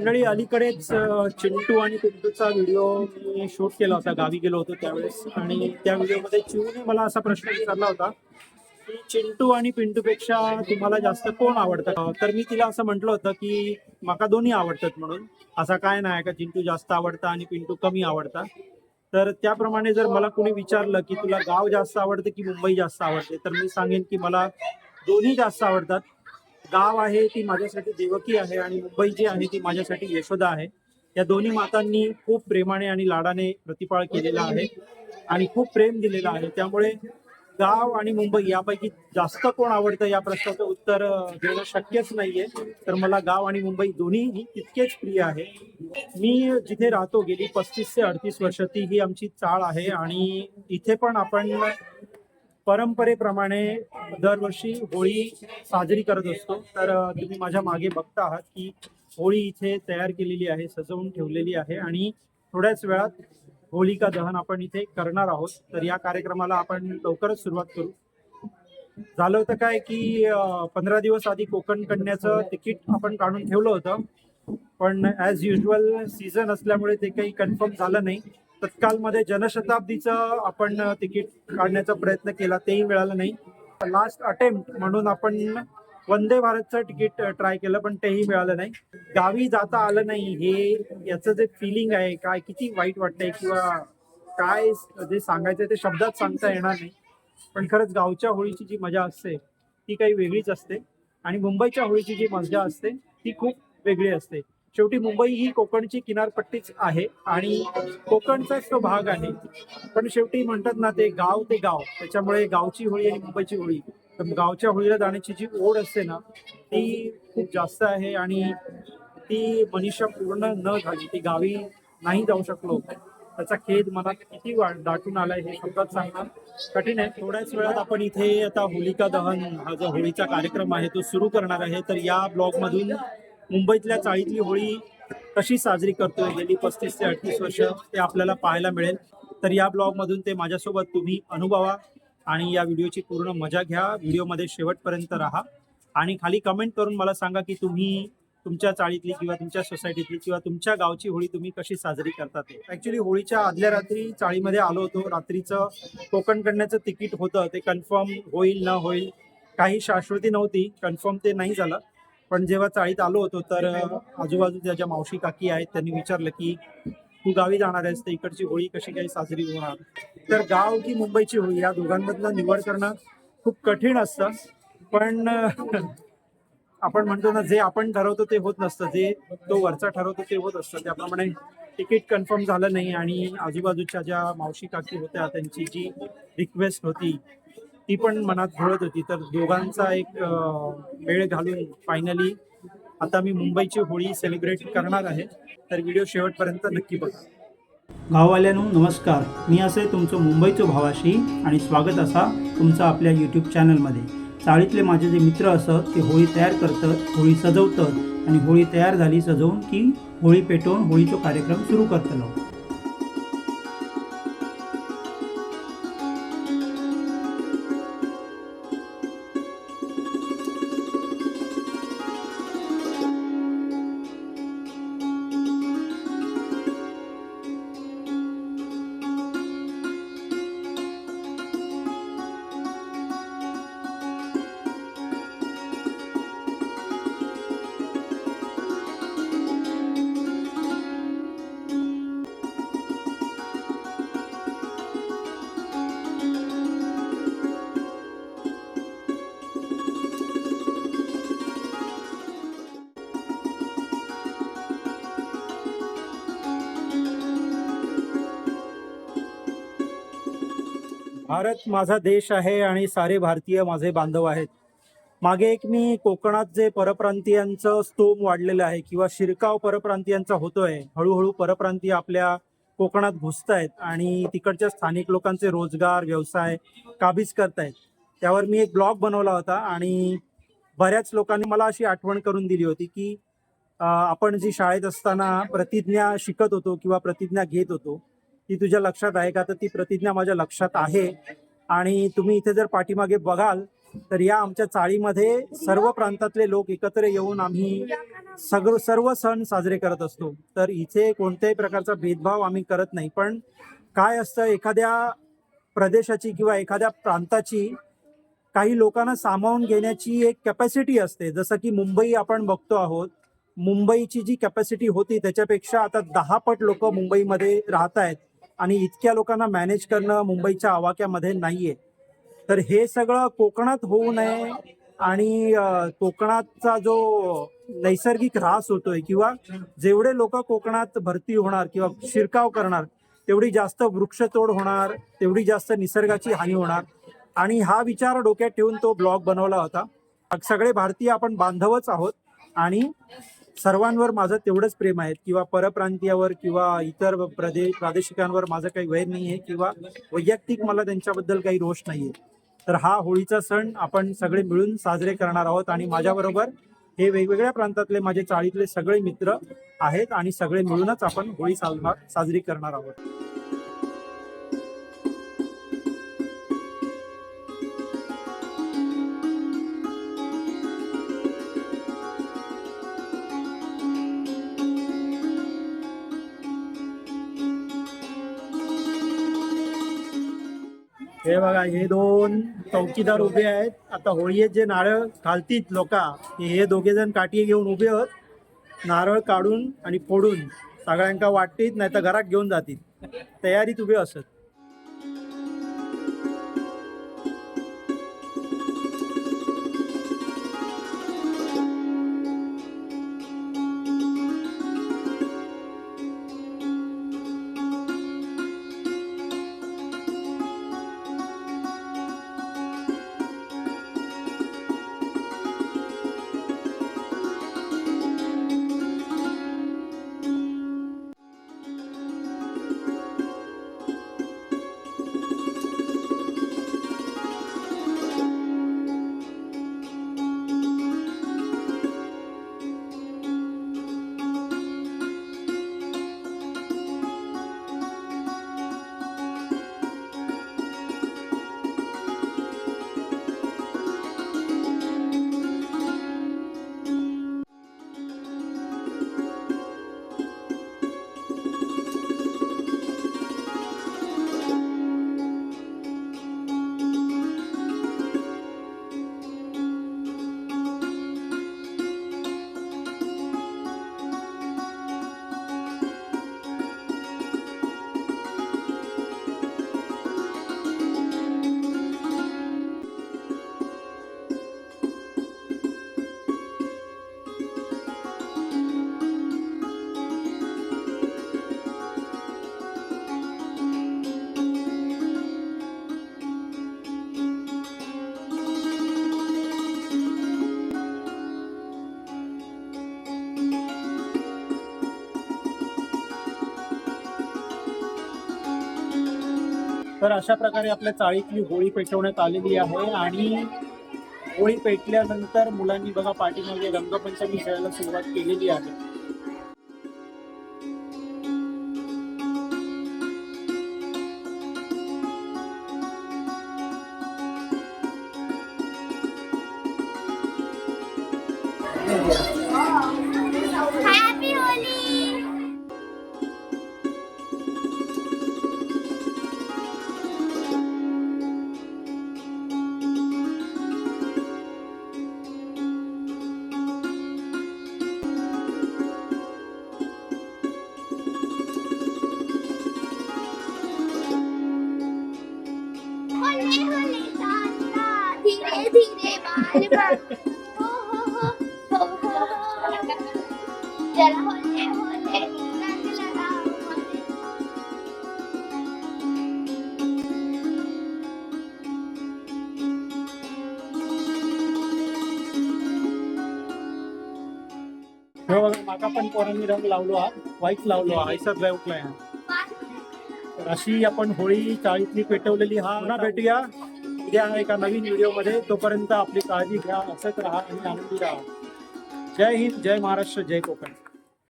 मंडळी अलीकडेच चिंटू आणि पिंटूचा व्हिडिओ मी शूट केला होता गावी गेलो होतो त्यावेळेस. आणि त्या व्हिडिओमध्ये चिवने मला असा प्रश्न विचारला होता की चिंटू आणि पिंटूपेक्षा तुम्हाला जास्त कोण आवडतं? तर मी तिला असं म्हटलं होतं की माका दोन्ही आवडतात म्हणून. असा काय नाही का चिंटू जास्त आवडता आणि पिंटू कमी आवडता. तर त्याप्रमाणे जर मला कोणी विचारलं की तुला गाव जास्त आवडतं की मुंबई जास्त आवडते? तर मी सांगेन की मला दोन्ही जास्त आवडतात. गाव आहे ती माझ्यासाठी देवकी आहे आणि मुंबई जी आहे ती माझ्यासाठी यशोदा आहे. या दोन्ही मातांनी खूप प्रेमाने आणि लाडाने प्रतिपाळ केलेला आहे आणि खूप प्रेम दिलेला आहे. त्यामुळे गाव आणि मुंबई यापैकी जास्त कोण आवडतं या प्रश्नाचं उत्तर देणं शक्यच नाहीये. तर मला गाव आणि मुंबई दोन्हीही तितकेच प्रिय आहे. मी जिथे राहतो गेली पस्तीस ते अडतीस वर्ष ती ही आमची चाळ आहे आणि इथे पण आपण परंपरेप्रमाणे दरवर्षी होळी साजरी करत असतो. तर तुम्ही माझ्या मागे बघता आहात की होळी इथे तयार केलेली आहे सजवून ठेवलेली आहे आणि थोड्याच वेळात होलिका दहन आपण इथे करणार आहोत. तर या कार्यक्रमाला आपण लवकरच सुरुवात करू. झालं होतं काय की पंधरा दिवस आधी कोकण कन्याचं तिकीट आपण काढून ठेवलं होतं. पण ॲज युजल सीझन असल्यामुळे ते काही कन्फर्म झालं नाही. तत्कालमध्ये जनशताब्दीचं आपण तिकीट काढण्याचा प्रयत्न केला तेही मिळालं नाही. लास्ट अटेम्प्ट म्हणून आपण वंदे भारतचं तिकीट ट्राय केलं पण तेही मिळालं नाही. गावी जाता आलं नाही हे याचं जे फिलिंग आहे काय किती वाईट वाटतंय किंवा काय जे सांगायचं ते शब्दात सांगता येणार नाही. पण खरंच गावच्या होळीची जी मजा असते ती काही वेगळीच असते. आणि मुंबईच्या होळीची जी मजा असते ती खूप वेगळी असते. शेवटी मुंबई ही कोकणची किनारपट्टीच आहे आणि कोकणचाच तो भाग आहे. पण शेवटी म्हणतात ना ते गाव ते गाव. त्याच्यामुळे गावची होळी आणि मुंबईची होळी. तर गावच्या होळीला जाण्याची जी ओढ असते ना ती खूप जास्त आहे आणि ती मनीषा पूर्ण न झाली ती गावी नाही जाऊ शकलो त्याचा खेद मला किती दाटून आलाय हे शब्दात सांगणं कठीण आहे. थोड्याच वेळात आपण इथे आता होलिका दहन हा जो होळीचा कार्यक्रम आहे तो सुरू करणार आहे. तर या ब्लॉग मधून मुंबईतल्या चाळीतली होळी कशी साजरी करतोय गेली पस्तीस ते अडतीस वर्ष ते आपल्याला पाहायला मिळेल. तर या ब्लॉग मधून ते माझ्यासोबत तुम्ही अनुभवा आणि या व्हिडिओची पूर्ण मजा घ्या. व्हिडिओमध्ये शेवटपर्यंत राहा. आणि खाली कमेंट करून मला सांगा की तुम्ही तुमच्या चाळीतली किंवा तुमच्या सोसायटीतली किंवा तुमच्या गावची होळी तुम्ही कशी साजरी करता ते. ऍक्च्युली होळीच्या आदल्या रात्री चाळीमध्ये आलो होतो. रात्रीचं कोकणकडण्याचं तिकीट होतं. ते कन्फर्म होईल न होईल काही शाश्वती नव्हती. कन्फर्म ते नाही झालं. पण जेव्हा चाळीत आलो होतो तर आजूबाजूच्या ज्या मावशी काकी आहेत त्यांनी विचारलं की तू गावी जाणार आहेस तर इकडची होळी कशी काही साजरी होणार? तर गाव की मुंबईची होळी या दोघांमधलं निवड करणं खूप कठीण असतं. पण आपण म्हणतो ना जे आपण ठरवतो ते होत नसतं. जे तो वरचा ठरवतो ते होत असतं. त्याप्रमाणे तिकीट कन्फर्म झालं नाही आणि आजूबाजूच्या ज्या मावशी काकी होत्या त्यांची जी रिक्वेस्ट होती ती पण मनात घोळत होती. तर दोघांचा एक वेळ घालून फायनली आता मी मुंबईची होळी सेलिब्रेट करणार आहे. तर व्हिडिओ शेवटपर्यंत नक्की बघा. गाववाल्यानो नमस्कार. मी असे तुमचं मुंबईचं भावाशी आणि स्वागत असा तुमचं आपल्या यूट्यूब चॅनलमध्ये चाळीतले माझे जे मित्र असत ते होळी तयार करतात होळी सजवतात आणि होळी तयार झाली सजवून की होळी पेटवून होळीचो कार्यक्रम सुरू करतलो. भारत माझा देश आहे आणि सारे भारतीय माझे बांधव आहेत. मागे एक मी कोकणात जे परप्रांतीयांचं स्तोम वाढलेलं आहे किंवा शिरकाव परप्रांतीयांचा होतोय हळूहळू परप्रांतीय आपल्या कोकणात घुसत आहेत आणि तिकडच्या स्थानिक लोकांचे रोजगार व्यवसाय काबीज करतायत. त्यावर मी एक ब्लॉग बनवला होता आणि बऱ्याच लोकांनी मला अशी आठवण करून दिली होती की आपण जी शाळेत असताना प्रतिज्ञा शिकत होतो किंवा प्रतिज्ञा घेत होतो ती तुझ्या लक्षात आहे का? तर ती प्रतिज्ञा माझ्या लक्षात आहे. आणि तुम्ही इथे जर पाठीमागे बघाल तर या आमच्या चाळीमध्ये सर्व प्रांतातले लोक एकत्र येऊन आम्ही सगळं सर्व सण साजरे करत असतो. तर इथे कोणत्याही प्रकारचा भेदभाव आम्ही करत नाही. पण काय असतं एखाद्या प्रदेशाची किंवा एखाद्या प्रांताची काही लोकांना सामावून घेण्याची एक कॅपॅसिटी असते. जसं की मुंबई आपण बघतो आहोत. मुंबईची जी कॅपॅसिटी होती त्याच्यापेक्षा आता दहा पट लोक मुंबईमध्ये राहत आहेत. आणि इतक्या लोकांना मॅनेज करणं मुंबईच्या आवाक्यामध्ये नाहीये. तर हे सगळं कोकणात होऊ नये आणि कोकणातचा कोकणाचा जो नैसर्गिक ऱ्हास होतोय किंवा जेवढे लोक कोकणात भरती होणार किंवा शिरकाव करणार तेवढी जास्त वृक्षतोड होणार तेवढी जास्त निसर्गाची हानी होणार. आणि हा विचार डोक्यात ठेवून तो ब्लॉग बनवला होता. सगळे भारतीय आपण बांधवच आहोत आणि सर्वांवर माझं तेवढंच प्रेम आहे किंवा परप्रांतीयावर किंवा इतर प्रदेश प्रादेशिकांवर माझं काही वैर आहे किंवा वैयक्तिक मला त्यांच्याबद्दल काही रोष नाही आहे. तर हा होळीचा सण आपण सगळे मिळून साजरे करणार आहोत आणि माझ्याबरोबर हे वेगवेगळ्या प्रांतातले माझे चाळीतले सगळे मित्र आहेत आणि सगळे मिळूनच आपण होळी साजरी करणार आहोत. हे बघा हे दोन चौकीदार उभे आहेत. आता होळीत जे नारळ घालतीत लोक हे दोघे जण काठी घेऊन उभे होत. नारळ काढून आणि फोडून सगळ्यांका वाटतीत नाही तर घरात घेऊन जातील. तयारीत उभे असत. तर अशा प्रकारे आपल्या चाळीतली होळी पेटवण्यात आलेली आहे आणि होळी पेटल्यानंतर मुलांनी बघा पाठीमागे रंगपंचमी खेळायला सुरुवात केलेली आहे. हो, माका पण पोरांनी रंग लावलो हा व्हाईट लावलो हा ऐसा ड्राय उठलाय तर अशी आपण होळी चाळीतली पेटवलेली हा. पुन्हा भेटूया. उद्या एका नवीन व्हिडिओमध्ये तोपर्यंत आपली काळजी घ्या हसत राहा आणि आनंदी राहा. जय हिंद जय महाराष्ट्र जय कोकण.